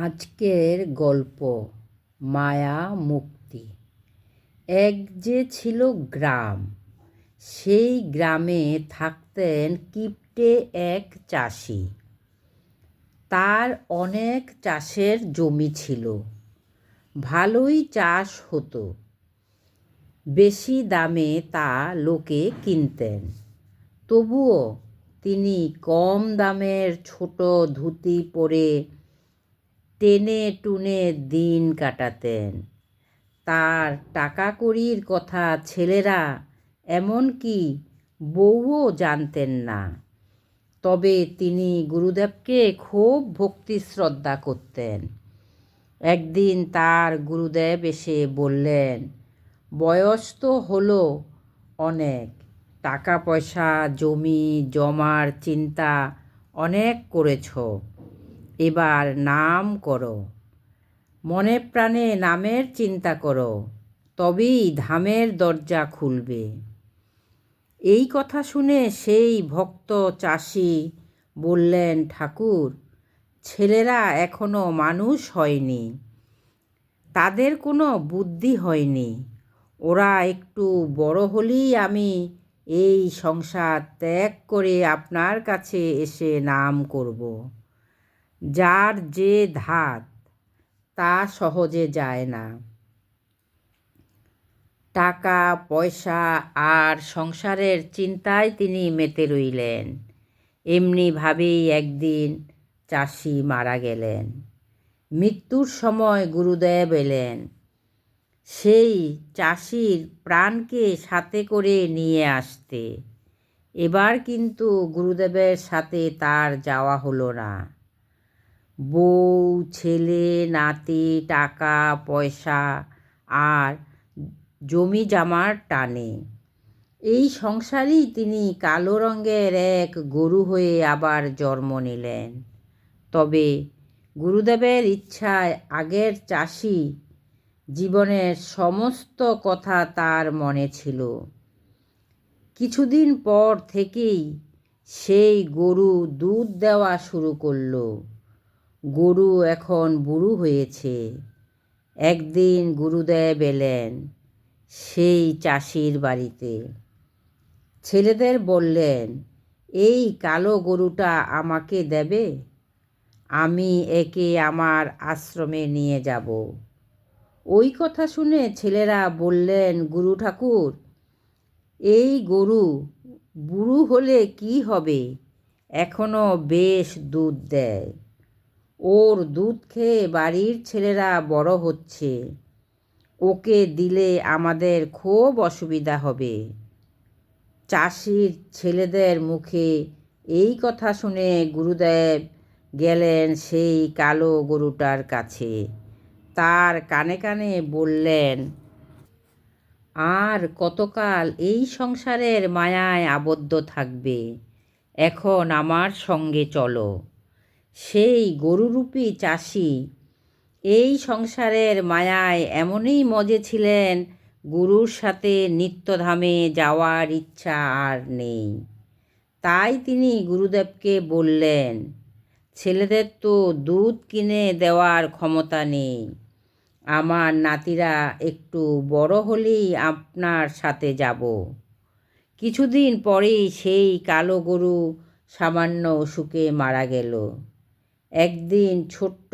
আজকের গল্প, মায়া মুক্তি। এক যে ছিল গ্রাম, সেই গ্রামে থাকতেন কিপ্টে এক চাষি। তার অনেক চাষের জমি ছিল। ভালোই চাষ হতো। বেশি দামে তা লোকে কিনতেন। তবুও তিনি কম দামের ছোট ধুতি পরে টেনে টুনে দিন কাটাতেন। তার টাকা কড়ির কথা ছেলেরা এমনকি বউও জানতেন না। তবে তিনি গুরুদেবকে খুব ভক্তি শ্রদ্ধা করতেন। একদিন তার গুরুদেব এসে বললেন, বয়স তো হলো অনেক। টাকা পয়সা, জমি, জমার চিন্তা অনেক করেছ। এবার নাম করো। মনে প্রাণে নামের চিন্তা করো, তবেই ধামের দরজা খুলবে। এই কথা শুনে সেই ভক্ত চাষি বললেন, ঠাকুর, ছেলেরা এখনও মানুষ হয়নি। তাদের কোনো বুদ্ধি হয়নি। ওরা একটু বড় হলেই আমি এই সংসার ত্যাগ করে আপনার কাছে এসে নাম করব। যার যে ধাত, তা সহজে যায় না। টাকা, পয়সা আর সংসারের চিন্তায় তিনি মেতে রইলেন। এমনিভাবেই একদিন চাষি মারা গেলেন। মৃত্যুর সময় গুরুদেব এলেন। সেই চাষির প্রাণকে সাথে করে নিয়ে আসতে। এবার কিন্তু গুরুদেবের সাথে তার যাওয়া হলো না। বউ, ছেলে, নাতি, টাকা, পয়সা আর জমি জামার টানে। এই সংসারেই তিনি কালো রঙের এক গরু হয়ে আবার জন্ম নিলেন। তবে গুরুদেবের ইচ্ছায় আগের চাষি জীবনের সমস্ত কথা তার মনে ছিল। কিছুদিন পর থেকেই সেই গরু দুধ দেওয়া শুরু করল। গরু এখন বুড়ো হয়েছে। একদিন গুরুদেব এলেন সেই চাষির বাড়িতে। ছেলেদের বললেন, এই কালো গরুটা আমাকে দেবে? আমি একে আমার আশ্রমে নিয়ে যাব। ওই কথা শুনে ছেলেরা বললেন, গুরু ঠাকুর, এই গরু বুড়ো হলে কি হবে? এখনও বেশ দুধ দেয়। ওর দুধ খেয়ে বাড়ির ছেলেরা বড় হচ্ছে। ওকে দিলে আমাদের খুব অসুবিধা হবে। চাষির ছেলেদের মুখে এই কথা শুনে গুরুদেব গেলেন সেই কালো গরুটার কাছে। তার কানে কানে বললেন, আর কতকাল এই সংসারের মায়ায় আবদ্ধ থাকবে? এখন আমার সঙ্গে চলো। সেই গরুরূপী চাষি। এই সংসারের মায়ায় এমনই মজে ছিলেন, গুরুর সাথে নিত্যধামে যাওয়ার ইচ্ছা আর নেই। তাই তিনি গুরুদেবকে বললেন, ছেলেদের তো দুধ কিনে দেওয়ার ক্ষমতা নেই। আমার নাতিরা একটু বড় হলেই আপনার সাথে যাব। কিছুদিন পরেই সেই কালো গরু সামান্য অসুখে মারা গেল। একদিন ছোট্ট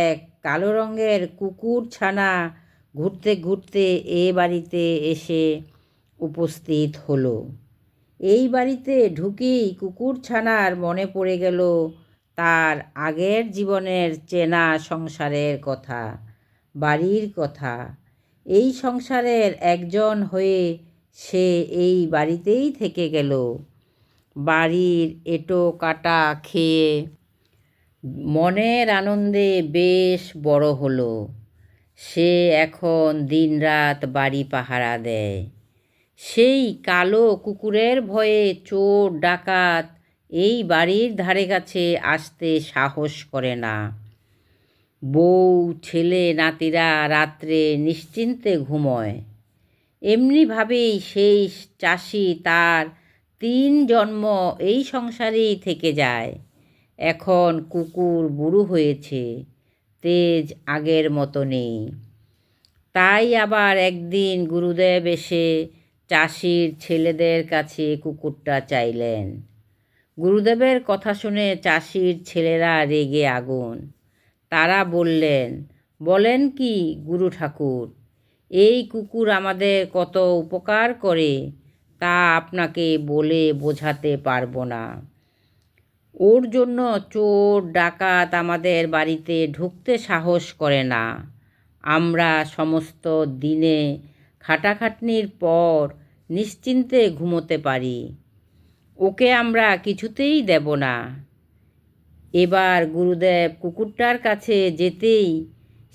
এক কালো রঙের কুকুর ছানা ঘুরতে ঘুরতে এ বাড়িতে এসে উপস্থিত হলো। এই বাড়িতে ঢুকেই কুকুর ছানার মনে পড়ে গেল তার আগের জীবনের চেনা সংসারের কথা, বাড়ির কথা। এই সংসারের একজন হয়ে সে এই বাড়িতেই থেকে গেল। বাড়ির এটো কাটা খেয়ে মনের আনন্দে বেশ বড় হলো। সে এখন দিনরাত বাড়ি পাহারা দেয়। সেই কালো কুকুরের ভয়ে চোর, ডাকাত এই বাড়ির ধারে কাছে আসতে সাহস করে না। বউ, ছেলে, নাতিরা রাত্রে নিশ্চিন্তে ঘুমোয়। এমনিভাবেই সেই চাষি তার তিন জন্ম এই সংসারেই থেকে যায়। এখন কুকুর বুড়ো হয়েছে, তেজ আগের মতো নেই। তাই আবার একদিন গুরুদেব এসে চাষির ছেলেদের কাছে কুকুরটা চাইলেন। গুরুদেবের কথা শুনে চাষির ছেলেরা রেগে আগুন। তারা বললেন, বলেন কি গুরু ঠাকুর, এই কুকুর আমাদের কত উপকার করে তা আপনাকে বলে বোঝাতে পারব না। ওর জন্য চোর, ডাকাত আমাদের বাড়িতে ঢুকতে সাহস করে না। আমরা সমস্ত দিনে খাটাখাটনির পর নিশ্চিন্তে ঘুমোতে পারি। ওকে আমরা কিছুতেই দেব না। এবার গুরুদেব কুকুরটার কাছে যেতেই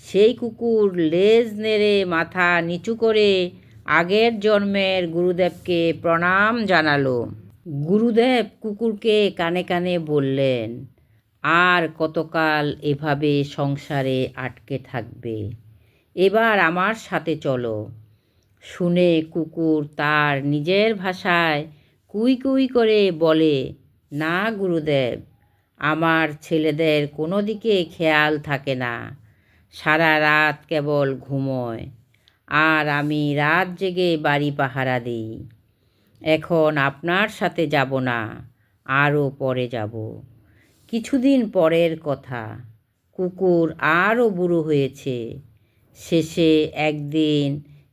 সেই কুকুর লেজ নেড়ে মাথা নিচু করে আগের জন্মের গুরুদেবকে প্রণাম জানালো। গুরুদেব কুকুরকে কানে কানে বললেন, আর কতকাল এভাবে সংসারে আটকে থাকবে? এবার আমার সাথে চলো। শুনে কুকুর তার নিজের ভাষায় কুই কুই করে বলে, না গুরুদেব, আমার ছেলেদের কোনো দিকে খেয়াল থাকে না। সারা রাত কেবল ঘুমোয়। আর আমি রাত জেগে বাড়ি পাহারা দিই। এখন আপনার সাথে যাব না, আরও পরে যাব। কিছুদিন পরের কথা, কুকুর আরও বুড়ো হয়েছে। শেষে একদিন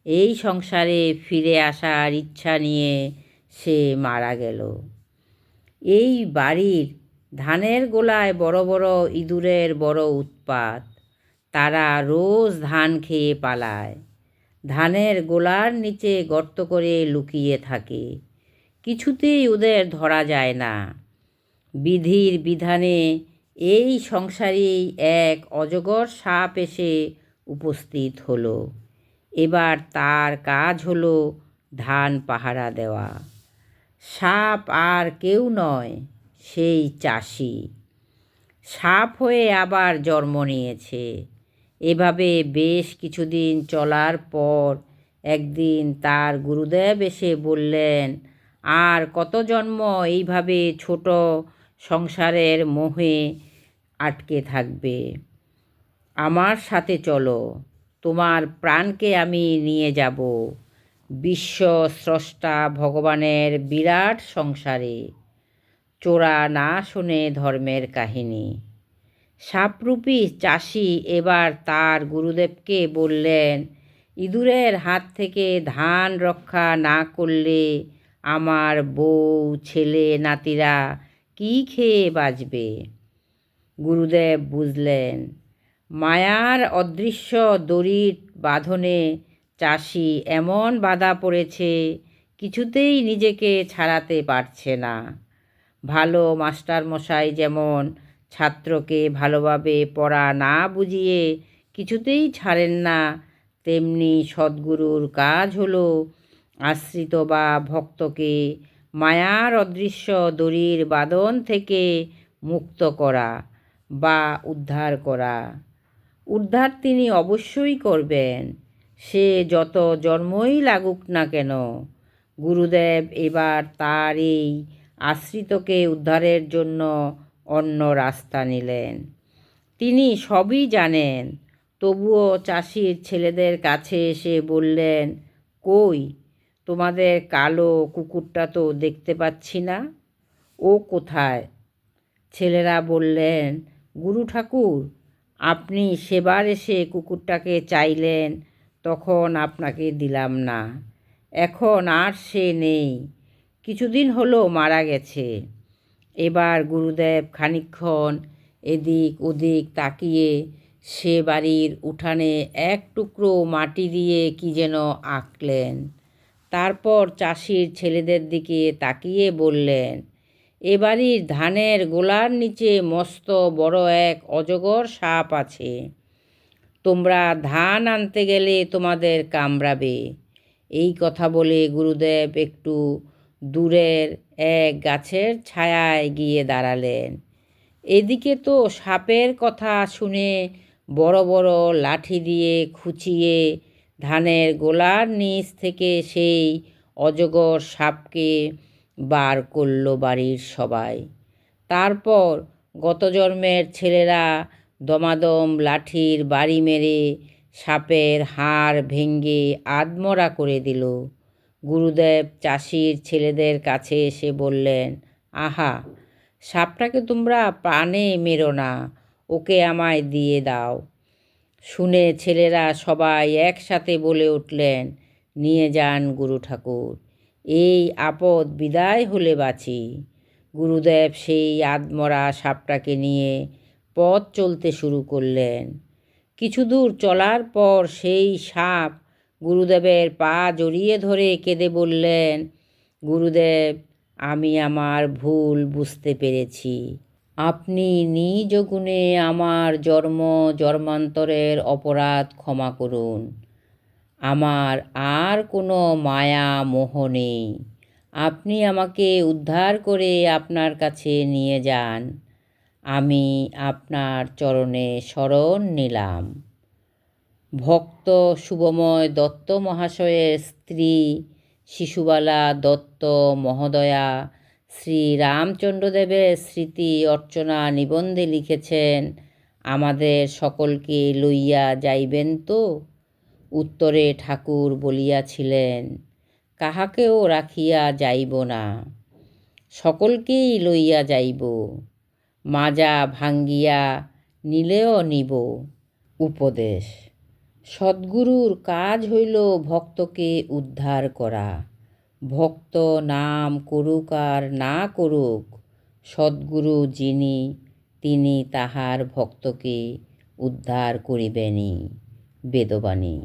এই সংসারে ফিরে আসার ইচ্ছা নিয়ে সে মারা গেল। এই বাড়ির ধানের গোলায় বড় বড় ইঁদুরের বড় উৎপাত, তারা রোজ ধান খেয়ে পালায়। ধানের গোলার নিচে গর্ত করে লুকিয়ে থাকে। কিছুতেই ওদের ধরা যায় না। বিধির বিধানে এই সংসারেই এক অজগর সাপ এসে উপস্থিত হলো। এবার তার কাজ হলো ধান পাহারা দেওয়া। সাপ আর কেউ নয়, সেই চাষি। সাপ হয়ে আবার জন্ম নিয়েছে। এভাবে বেশ কিছুদিন চলার পর একদিন তার গুরুদেব এসে বললেন, আর কত জন্ম এইভাবে ছোট সংসারের মোহে আটকে থাকবে? আমার সাথে চলো, তোমার প্রাণকে আমি নিয়ে যাব। বিশ্ব স্রষ্টা ভগবানের বিরাট সংসারে। চোরা না শুনে ধর্মের কাহিনী। সাপরূপী চাষি এবার তার গুরুদেবকে বললেন, ইঁদুরের হাত থেকে ধান রক্ষা না করলে আমার বউ, ছেলে, নাতিরা কি খেয়ে বাঁচবে? গুরুদেব বুঝলেন, মায়ার অদৃশ্য দড়ির বাঁধনে চাষি এমন বাধা পড়েছে, কিছুতেই নিজেকে ছাড়াতে পারছে না। ভালো মাস্টারমশাই যেমন ছাত্রকে ভালোভাবে পড়া না বুঝিয়ে কিছুতেই ছাড়েন না। তেমনি সদ্গুরুর কাজ হলো আশ্রিত বা ভক্তকে মায়ার অদৃশ্য দড়ির বাদন থেকে মুক্ত করা বা উদ্ধার করা। উদ্ধার তিনি অবশ্যই করবেন। সে যত জন্মই লাগুক না কেন, গুরুদেব এবার তার এই আশ্রিতকে উদ্ধারের জন্য অন্য রাস্তা নিলেন। তিনি সবই জানেন। তবুও চাষির ছেলেদের কাছে এসে বললেন, কই, তোমাদের কালো কুকুরটা তো দেখতে পাচ্ছি না। ও কোথায়? ছেলেরা বললেন, গুরু ঠাকুর, আপনি সেবার এসে কুকুরটাকে চাইলেন, তখন আপনাকে দিলাম না। এখন আর সে নেই। কিছুদিন হলো মারা গেছে। এবার গুরুদেব খানিক্ষণ এদিক ওদিক তাকিয়ে সে বাড়ির উঠানে এক টুকরো মাটি দিয়ে কি যেন আঁকলেন। তারপর চাষির ছেলেদের দিকে তাকিয়ে বললেন, এ ধানের গোলার নিচে মস্ত বড় এক অজগর সাপ আছে। তোমরা ধান আনতে গেলে তোমাদের কামড়াবে। এই কথা বলে গুরুদেব একটু দূরের এক গাছের ছায়ায় গিয়ে দাঁড়ালেন। এদিকে তো সাপের কথা শুনে বড় বড় লাঠি দিয়ে খুঁচিয়ে ধানের গোলার নিচ থেকে সেই অজগর সাপকে বার করল বাড়ির সবাই। তারপর গত জন্মের ছেলেরা দমাদম লাঠির বাড়ি মেরে সাপের হাড় ভেঙ্গে আদমরা করে দিল। গুরুদেব চাষির ছেলেদের কাছে এসে বললেন, আহা, সাপটাকে তোমরা প্রাণে মেরো না, ওকে আমায় দিয়ে দাও। শুনে ছেলেরা সবাই একসাথে বলে উঠলেন, নিয়ে যান গুরু ঠাকুর, এই আপদ বিদায় হলে বাঁচি। গুরুদেব সেই আদমরা সাপটাকে নিয়ে পথ চলতে শুরু করলেন। কিছু দূর চলার পর সেই সাপ গুরুদেবের পা জড়িয়ে ধরে কেঁদে বললেন, গুরুদেব, আমি আমার ভুল বুঝতে পেরেছি। আপনি নিজ গুণে আমার জন্ম, জন্মান্তরের অপরাধ ক্ষমা করুন। আমার আর কোনো মায়া মোহ নেই। আপনি আমাকে উদ্ধার করে আপনার কাছে নিয়ে যান। আমি আপনার চরণে শরণ নিলাম। ভক্ত শুভময় দত্ত মহাশয়ের স্ত্রী শিশুবালা দত্ত মহোদয়া শ্রী রামচন্দ্রদেবের স্মৃতি অর্চনা নিবন্ধে লিখেছেন, আমাদের সকলকে লইয়া যাইবেন তো? উত্তরে ঠাকুর বলিয়াছিলেন, কাহাকেও রাখিয়া যাইব না, সকলকেই লইয়া যাইব। মাজা ভাঙ্গিয়া নিলেও নিব। উপদেশ। সদ্গুরুর কাজ হইল ভক্তকে উদ্ধার করা। ভক্ত নাম করুক আর না করুক, সদ্গুরু যিনি, তিনি তাহার ভক্তকে উদ্ধার করিবেনই বেদবাণী।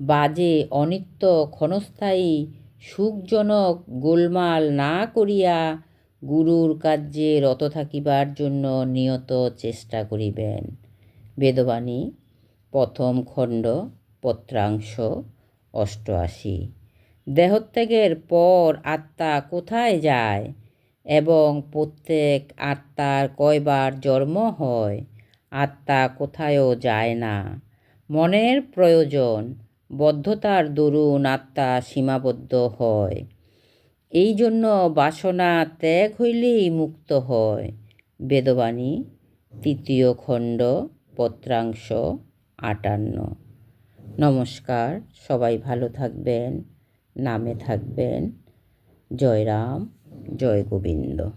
বাজে অনিত্য ক্ষণস্থায়ী সুখজনক গোলমাল না করিয়া গুরুর কার্যে রত থাকিবার জন্য নিয়ত চেষ্টা করিবেন। বেদবাণী। প্রথম খণ্ড, পত্রাংশ, অষ্টআশি। দেহত্যাগের পর আত্মা কোথায় যায় এবং প্রত্যেক আত্মার কয়বার জন্ম হয়, আত্মা কোথায়ও যায় না। মনের প্রয়োজন, বদ্ধতার দরুন আত্মা সীমাবদ্ধ হয়। এই জন্য বাসনা ত্যাগ হইলেই মুক্ত হয়। বেদবাণী, তৃতীয় খণ্ড, পত্রাংশ আটান্ন। নমস্কার সবাই ভালো থাকবেন নামে থাকবেন। জয় রাম জয় গোবিন্দ।